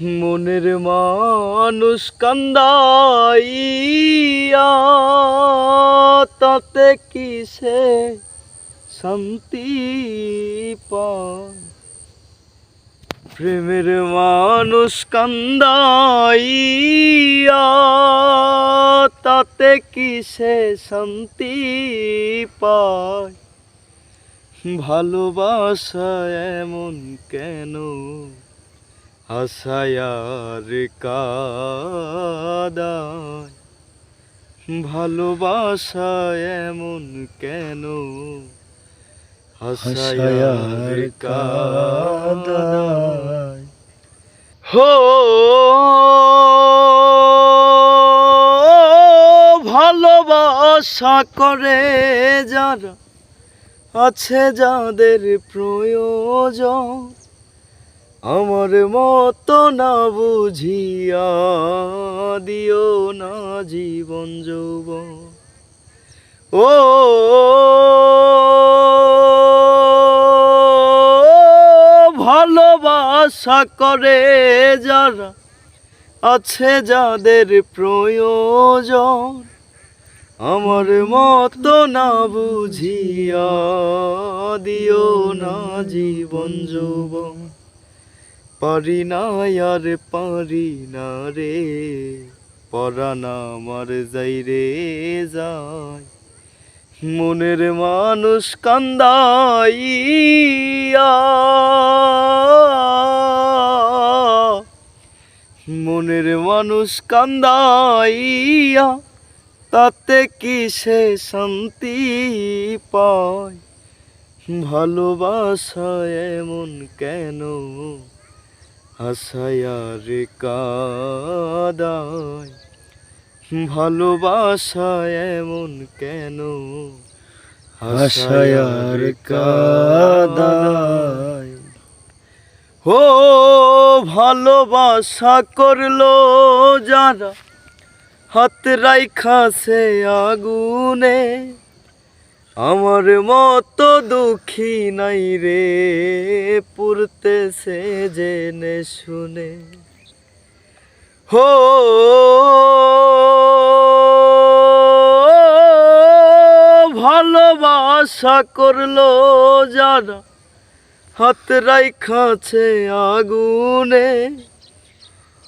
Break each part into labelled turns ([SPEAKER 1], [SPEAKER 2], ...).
[SPEAKER 1] মনের মানুষ তাতে কিসে শান্তি পায়? প্রেমের মানুষ তাতে কিসে শান্তি পায়? ভালোবাসা এমন কেন? আশায়ার কাদায় ভালোবাসা এমন কেন? হাসায়ার কাদায়। হো ভালোবাসা করে যারা আছে যাদের প্রয়োজন আমার মত না বুঝিয়া দিও না জীবন যৌবন। ও ভালোবাসা করে যারা আছে যাদের প্রয়োজন, আমার মত না বুঝিয়া দিও না জীবন যৌবন। পারি না আর পারি না রে। পরানা আমার যাই রে যায় মনের মানুষ কান্দাইয়া মনের মানুষ কান্দাইয়া তাতে কিসে শান্তি পায়? ভালোবাসা এমন কেন? হাসায়ার কাদায় ভালোবাসা এমন কেন?
[SPEAKER 2] হাসায়ার কাদায়
[SPEAKER 1] ও ভালোবাসা করল যারা হাত রাইখাছে আগুনে। আমার মত দুঃখী নাই রে পুরতেছে জেনে শুনে। হো, ভালোবাসা করল যারা, হাত রাইখাছে আগুনে।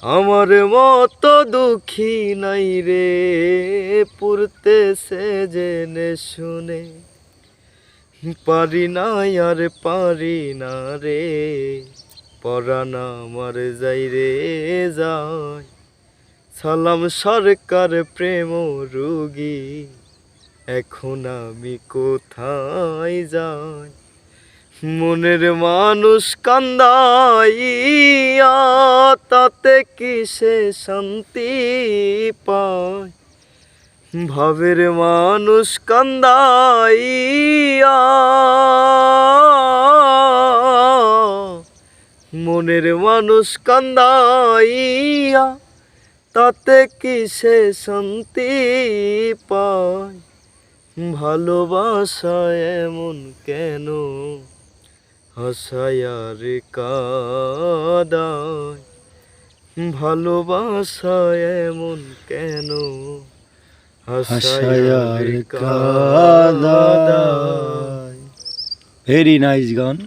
[SPEAKER 1] আমার মতো দুঃখী নাই রে, পুরতে সে জেনে শুনে। পারি না আর পারি না রে পরানা আমার যাই রে যায় সালাম সরকার প্রেম রুগী, এখন আমি কোথায় যাই? মনের মানুষ কান্দাইয়া, তাতে কিসে শান্তি পায়? ভাবের মানুষ কান্দাইয়া, মনের মানুষ কান্দাইয়া, তাতে কিসে শান্তি পায়? ভালোবাসা এমন কেন? হাসায়ার কাদায় ভালোবাসা এমন কেন?
[SPEAKER 2] হাসায়ার কাদায়। ভেরি নাইস গান।